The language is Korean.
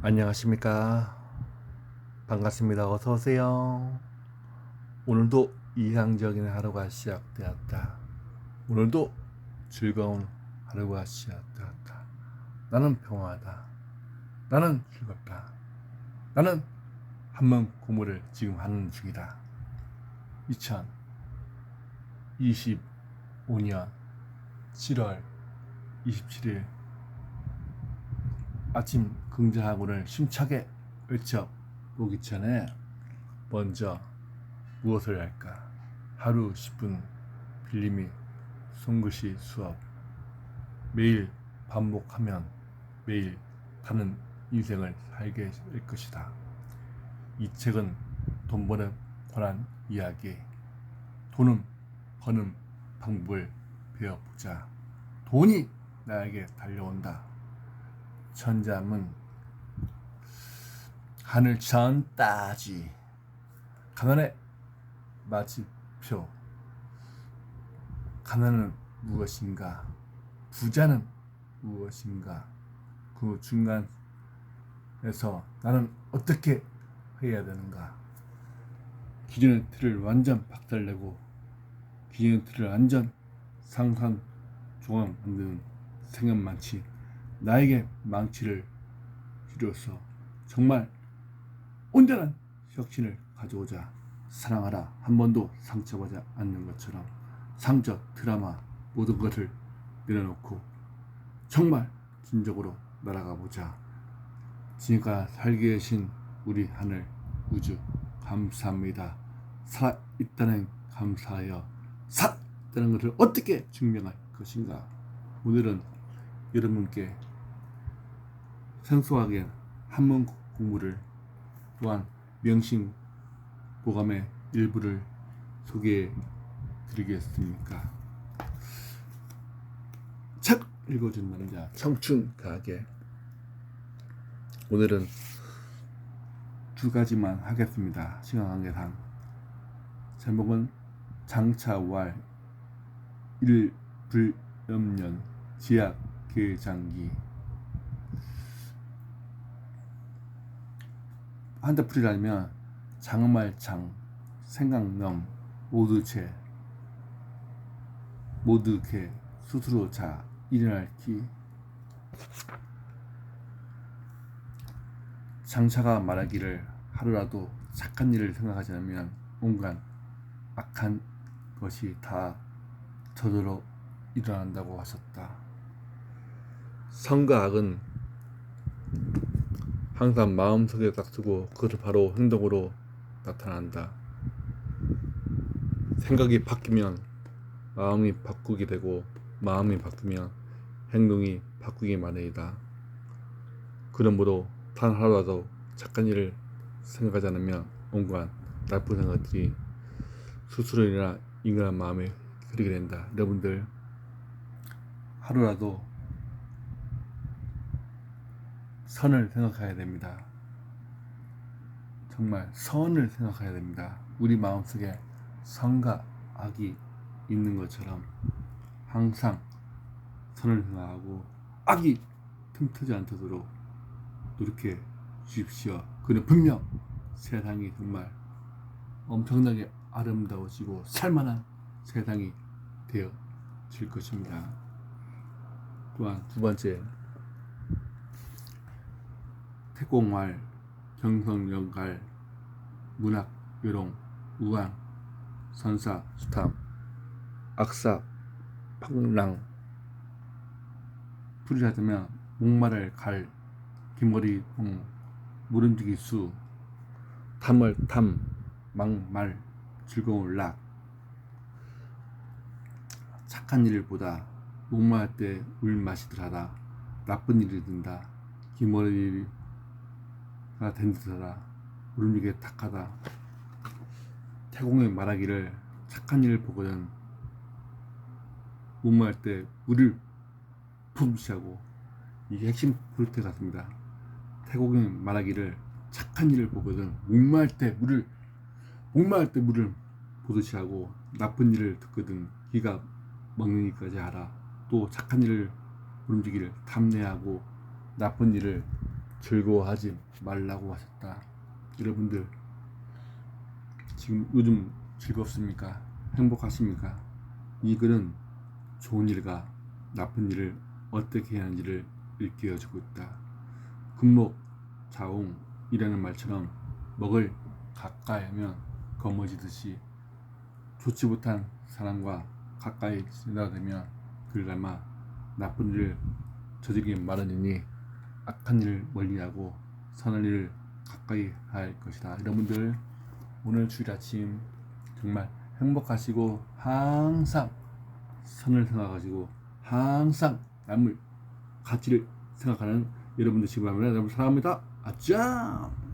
안녕하십니까. 반갑습니다. 어서오세요. 오늘도 이상적인 하루가 시작되었다. 오늘도 즐거운 하루가 시작되었다. 나는 평화하다. 나는 즐겁다. 나는 한번 공부를 지금 하는 중이다. 2025년 7월 27일 아침 긍정하고를 심차게 외쳐보기 전에 먼저 무엇을 할까? 하루 10분 빌림이 손글씨 수업 매일 반복하면 매일 다른 인생을 살게 될 것이다. 이 책은 돈 버는 권한 이야기 돈은 버는 방법을 배워보자. 돈이 나에게 달려온다. 천잠은 하늘 전 따지. 가난의 마침표. 가난은 무엇인가? 부자는 무엇인가? 그 중간에서 나는 어떻게 해야 되는가? 기존의 틀을 완전 박살내고 기존의 틀을 완전 상상 조각 만드는 생각 많지 나에게 망치를 휘려서 정말 온전한 혁신을 가져오자. 사랑하라. 한 번도 상처받지 않는 것처럼 상처 드라마 모든 것을 내려놓고 정말 진정으로 날아가 보자. 지금까지 살게 계신 우리 하늘 우주 감사합니다. 살아 있다는 감사하여 살아있다는 것을 어떻게 증명할 것인가? 오늘은 여러분께 생소하게 한문 공부를 또한 명심 보감의 일부를 소개해 드리겠습니까? 책 읽어준 남자 청춘 가게 오늘은 두 가지만 하겠습니다. 시간 관계상 제목은 장차왈 일불염년 지약 계장기 한자풀이라면 장말장 생각넘 모두체 모두개 스스로 자 일어날 기 장차가 말하기를 하루라도 착한 일을 생각하지 않으면 온갖 악한 것이 다 저절로 일어난다고 하셨다. 선과 악은 항상 마음속에 딱 쓰고 그것을 바로 행동으로 나타난다. 생각이 바뀌면 마음이 바꾸게 되고 마음이 바뀌면 행동이 바꾸기 마련이다. 그러므로 단 하루라도 착한 일을 생각하지 않으면 온갖 나쁜 생각들이 스스로 인한 인간한 마음에 그리게 된다. 여러분들 하루라도 선을 생각해야 됩니다. 정말 선을 생각해야 됩니다. 우리 마음속에 선과 악이 있는 것처럼 항상 선을 생각하고 악이 틈트지 않도록 노력해 주십시오. 그는 분명 세상이 정말 엄청나게 아름다워지고 살만한 세상이 되어 질 것입니다. 또한 두 번째 태공활, 경성연갈, 문학, 요롱, 우왕, 선사, 수탐, 악사, 팡랑. 풀이하자면 목마를 갈, 기머리 동, 무름지기 수, 탐을 탐, 막말, 즐거운 락. 착한 일을 보다 목마를 때울 마시더라 나쁜 일이 든다. 기머리 가된 듯하다. 무릎이게 탁하다. 태공의 말하기를 착한 일을 보거든 목마를 때 물을 품시하고 이게 핵심 포인트 같습니다. 태공의 말하기를 착한 일을 보거든 목마를 때 물을 목마를 때 물을 보듯이 하고 나쁜 일을 듣거든 기가 먹느니까지 하라. 또 착한 일을 움직이를 탐내하고 나쁜 일을 즐거워하지 말라고 하셨다. 여러분들 지금 요즘 즐겁습니까? 행복하십니까? 이 글은 좋은 일과 나쁜 일을 어떻게 해야 하는지를 일깨워주고 있다. 금목 자옹이라는 말처럼 먹을 가까이 하면 거머지듯이 좋지 못한 사람과 가까이 지나다 되면 그날마 나쁜 일을 저지르기 마련이니 악한 일을 멀리하고 선한 일을 가까이 할 것이다. 여러분들 오늘 주일 아침 정말 행복하시고 항상 선을 생각하시고 항상 남을 가치를 생각하는 여러분들 지금 하면 여러분 사랑합니다. 아짱!